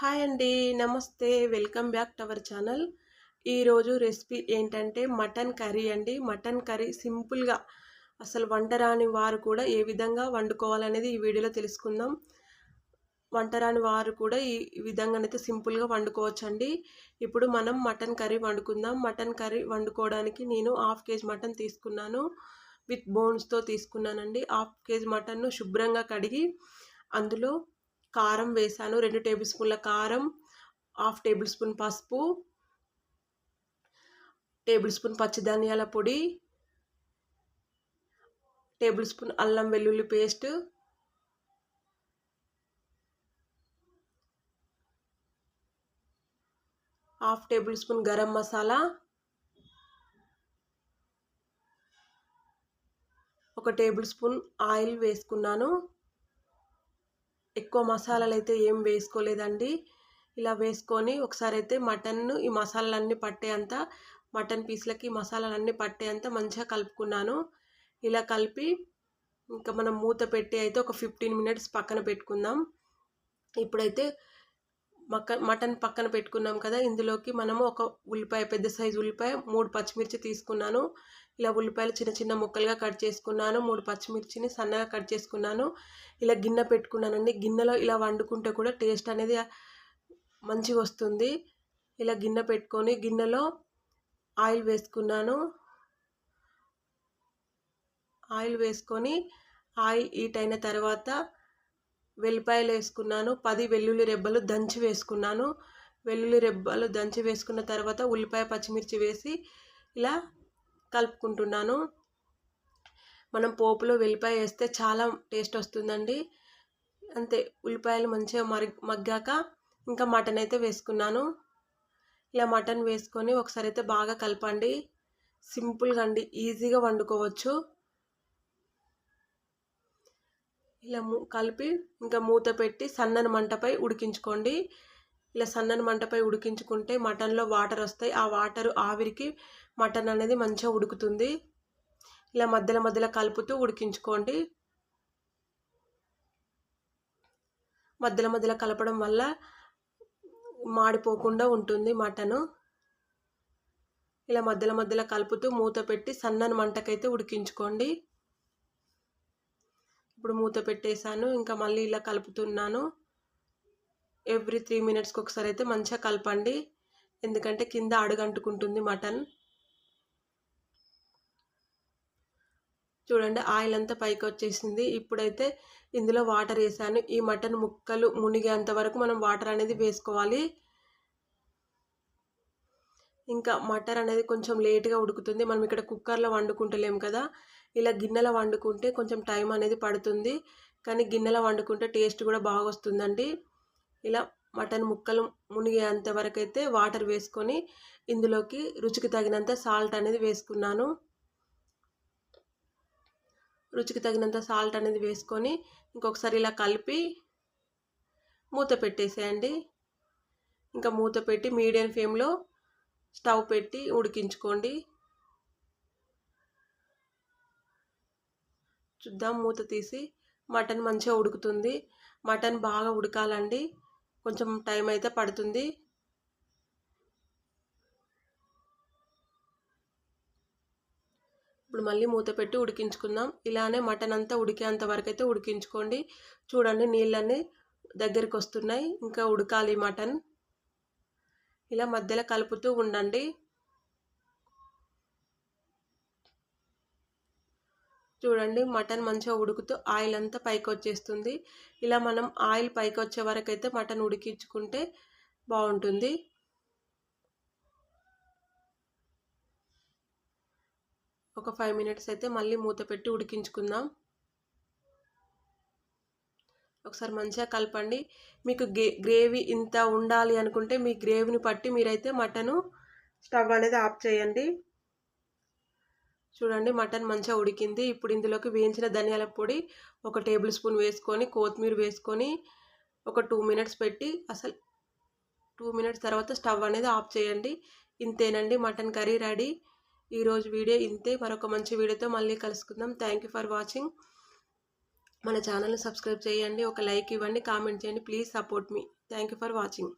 Hi అండి. నమస్తే. Welcome back to our channel. ఈరోజు రెసిపీ ఏంటంటే మటన్ కర్రీ అండి. మటన్ కర్రీ సింపుల్గా అసలు వంట రాని వారు కూడా ఏ విధంగా వండుకోవాలనేది ఈ వీడియోలో తెలుసుకుందాం. వంటరాని వారు కూడా ఈ విధంగానైతే సింపుల్గా వండుకోవచ్చండి. ఇప్పుడు మనం మటన్ కర్రీ వండుకుందాం. మటన్ కర్రీ వండుకోవడానికి నేను హాఫ్ కేజీ మటన్ తీసుకున్నాను. విత్ బోన్స్తో తీసుకున్నానండి. హాఫ్ కేజీ మటన్ను శుభ్రంగా కడిగి అందులో కారం వేసాను. రెండు టేబుల్ స్పూన్ల కారం హాఫ్ టేబుల్ స్పూన్ పసుపు టేబుల్ స్పూన్ పచ్చిధనియాల పొడి టేబుల్ స్పూన్ అల్లం వెల్లుల్లి paste half table spoon garam masala ఒక టేబుల్ స్పూన్ ఆయిల్ వేసుకున్నాను. ఎక్కువ మసాలాలు అయితే ఏం వేసుకోలేదండి. ఇలా వేసుకొని ఒకసారి అయితే మటన్ను ఈ మసాలాలన్నీ పట్టేంత మటన్ పీస్లకి మసాలాలన్నీ పట్టేంత మంచిగా కలుపుకున్నాను. ఇలా కలిపి ఇంకా మనం మూత పెట్టి అయితే ఒక ఫిఫ్టీన్ మినిట్స్ పక్కన పెట్టుకుందాం. ఇప్పుడైతే మక్క మటన్ పక్కన పెట్టుకున్నాం కదా ఇందులోకి మనము ఒక ఉల్లిపాయ పెద్ద సైజు ఉల్లిపాయ మూడు పచ్చిమిర్చి తీసుకున్నాను. ఇలా ఉల్లిపాయలు చిన్న చిన్న ముక్కలుగా కట్ చేసుకున్నాను. మూడు పచ్చిమిర్చిని సన్నగా కట్ చేసుకున్నాను. ఇలా గిన్నె పెట్టుకున్నానండి. గిన్నెలో ఇలా వండుకుంటే కూడా టేస్ట్ అనేది మంచిగా వస్తుంది. ఇలా గిన్నె పెట్టుకొని గిన్నెలో ఆయిల్ వేసుకున్నాను. ఆయిల్ వేసుకొని ఆయిల్ హీట్ అయిన తర్వాత వెల్లిపాయలు వేసుకున్నాను. పది వెల్లుల్లి రెబ్బలు దంచి వేసుకున్నాను. వెల్లుల్లి రెబ్బలు దంచి వేసుకున్న తర్వాత ఉల్లిపాయ పచ్చిమిర్చి వేసి ఇలా కలుపుకుంటున్నాను. మనం పోపులో వెల్లిపాయ వేస్తే చాలా టేస్ట్ వస్తుందండి. అంతే ఉల్లిపాయలు మంచిగా మరి మగ్గాక ఇంకా మటన్ అయితే వేసుకున్నాను. ఇలా మటన్ వేసుకొని ఒకసారి అయితే బాగా కలపండి. సింపుల్గా అండి ఈజీగా వండుకోవచ్చు. ఇలా కలిపి ఇంకా మూత పెట్టి సన్నని మంటపై ఉడికించుకోండి. ఇలా సన్నని మంటపై ఉడికించుకుంటే మటన్లో వాటర్ వస్తాయి. ఆ వాటర్ ఆవిరికి మటన్ అనేది మంచిగా ఉడుకుతుంది. ఇలా మధ్యలో మధ్యలో కలుపుతూ ఉడికించుకోండి. మధ్యలో మధ్యలో కలపడం వల్ల మాడిపోకుండా ఉంటుంది మటను. ఇలా మధ్యలో మధ్యలో కలుపుతూ మూత పెట్టి సన్నని మంటకైతే ఉడికించుకోండి. ఇప్పుడు మూత పెట్టేశాను. ఇంకా మళ్ళీ ఇలా కలుపుతున్నాను. ఎవ్రీ త్రీ మినిట్స్కి ఒకసారి అయితే మంచిగా కలపండి. ఎందుకంటే కింద అడుగంటుకుంటుంది మటన్. చూడండి ఆయిల్ అంతా పైకి వచ్చేసింది. ఇప్పుడైతే ఇందులో వాటర్ వేసాను. ఈ మటన్ ముక్కలు మునిగేంత వరకు మనం వాటర్ అనేది వేసుకోవాలి. ఇంకా మటర్ అనేది కొంచెం లేట్గా ఉడుకుతుంది. మనం ఇక్కడ కుక్కర్లో వండుకుంటలేం కదా. ఇలా గిన్నెలో వండుకుంటే కొంచెం టైం అనేది పడుతుంది. కానీ గిన్నెలో వండుకుంటే టేస్ట్ కూడా బాగా వస్తుందండి. ఇలా మటన్ ముక్కలు మునిగేంత వరకు అయితే వాటర్ వేసుకొని ఇందులోకి రుచికి తగినంత సాల్ట్ అనేది వేసుకున్నాను. రుచికి తగినంత సాల్ట్ అనేది వేసుకొని ఇంకొకసారి ఇలా కలిపి మూత పెట్టేసేయండి. ఇంకా మూత పెట్టి మీడియం ఫ్లేమ్లో స్టవ్ పెట్టి ఉడికించుకోండి. చూద్దాం మూత తీసి మటన్ మంచిగా ఉడుకుతుంది. మటన్ బాగా ఉడకాలండి. కొంచెం టైం అయితే పడుతుంది. ఇప్పుడు మళ్ళీ మూత పెట్టి ఉడికించుకుందాం. ఇలానే మటన్ అంతా ఉడికేంత వరకు అయితే ఉడికించుకోండి. చూడండి నీళ్ళన్నీ దగ్గరికి వస్తున్నాయి. ఇంకా ఉడకాలి మటన్. ఇలా మధ్యలో కలుపుతూ ఉండండి. చూడండి మటన్ మంచిగా ఉడుకుతూ ఆయిల్ అంతా పైకి వచ్చేస్తుంది ఇలా మనం ఆయిల్ పైకి వచ్చే వరకు అయితే మటన్ ఉడికించుకుంటే బాగుంటుంది. ఒక ఫైవ్ మినిట్స్ అయితే మళ్ళీ మూత పెట్టి ఉడికించుకుందాం. ఒకసారి మంచిగా కలపండి. మీకు గ్రేవీ ఇంత ఉండాలి అనుకుంటే మీ గ్రేవీని పట్టి మీరైతే మటను స్టవ్ అనేది ఆఫ్ చేయండి. చూడండి మటన్ మంచిగా ఉడికింది. ఇప్పుడు ఇందులోకి వేయించిన ధనియాల పొడి ఒక టేబుల్ స్పూన్ వేసుకొని కొత్తిమీర వేసుకొని ఒక టూ మినిట్స్ పెట్టి అసలు టూ మినిట్స్ తర్వాత స్టవ్ అనేది ఆఫ్ చేయండి. ఇంతేనండి మటన్ కర్రీ రెడీ. ఈరోజు వీడియో ఇంతే. మరొక మంచి వీడియోతో మళ్ళీ కలుసుకుందాం. థ్యాంక్ యూ ఫర్ వాచింగ్ మన ఛానల్ని సబ్స్క్రైబ్ చేయండి. ఒక లైక్ ఇవ్వండి. కామెంట్ చేయండి. ప్లీజ్ సపోర్ట్ మీ థ్యాంక్ యూ ఫర్ వాచింగ్